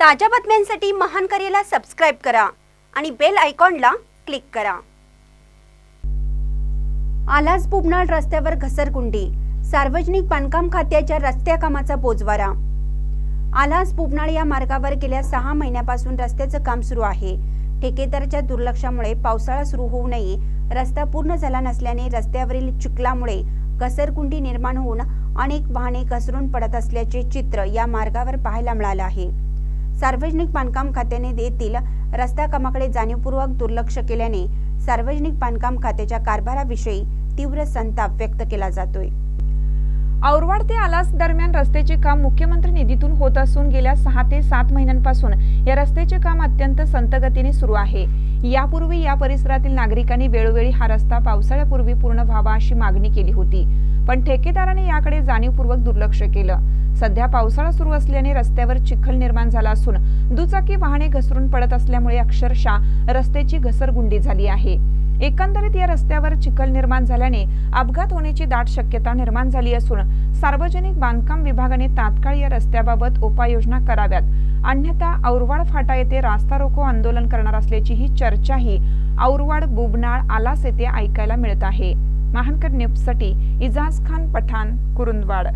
ताज्या बातम्यांसाठी महान करेला सबस्क्राईब करा आणि बेल आयकॉनला क्लिक करा. आलास बुबनाळ रस्त्यावर घसरगुंडी. सार्वजनिक बांधकाम खात्याच्या रस्त्या कामाचा बोजवारा. आलास बुबनाळ या मार्गावर गेल्या सहा महिन्यापासून रस्त्याचं काम सुरू आहे. ठेकेदारच्या दुर्लक्षामुळे पावसाळा सुरू होऊ नये. रस्ता पूर्ण झाला नसल्याने रस्त्यावरील चिखलामुळे घसरगुंडी निर्माण होऊन अनेक वाहने घसरून पडत असल्याचे चित्र या मार्गावर पाहायला मिळालं आहे. सार्वजनिक बांधकाम खात्याने येथील रस्ता कामाकडे जाणीवपूर्वक दुर्लक्ष केल्याने सार्वजनिक बांधकाम खात्याच्या कारभाराविषयी तीव्र संताप व्यक्त केला जातोय. औरवाड ते आलास दरम्यान रस्त्याचे काम मुख्यमंत्री निधीतून होत असून गेल्या सहा ते सात महिन्यांपासून या रस्त्याचे काम अत्यंत संतगतीने सुरू आहे. यापूर्वी या परिसरातील नागरिकांनी वेळोवेळी हा रस्ता पावसाळ्यापूर्वी पूर्ण व्हावा अशी मागणी केली होती. पण ठेकेदाराने याकडे जाणीवपूर्वक दुर्लक्ष केलं. सध्या पावसाळा सुरू असल्याने रस्त्यावर चिखल निर्माण झाला असून दुचाकी वाहने घसरून पडत असल्यामुळे अक्षरशः रस्त्याची घसरगुंडी झाली आहे. एकंदरीत या रस्त्यावर चिखल निर्माण झाल्याने अपघात होण्याची दाट शक्यता निर्माण झाली असून सार्वजनिक बांधकाम विभागाने तात्काळ या रस्त्याबाबत उपाययोजना कराव्यात. अन्यथा औरवाड फाटा येथे रास्ता रोको आंदोलन करणार असल्याची ही चर्चाही औरवाड बुबनाळ आलास येथे ऐकायला मिळत आहे. महानकर न्यूजसाठी इजाज खान पठाण कुरुंदवाड.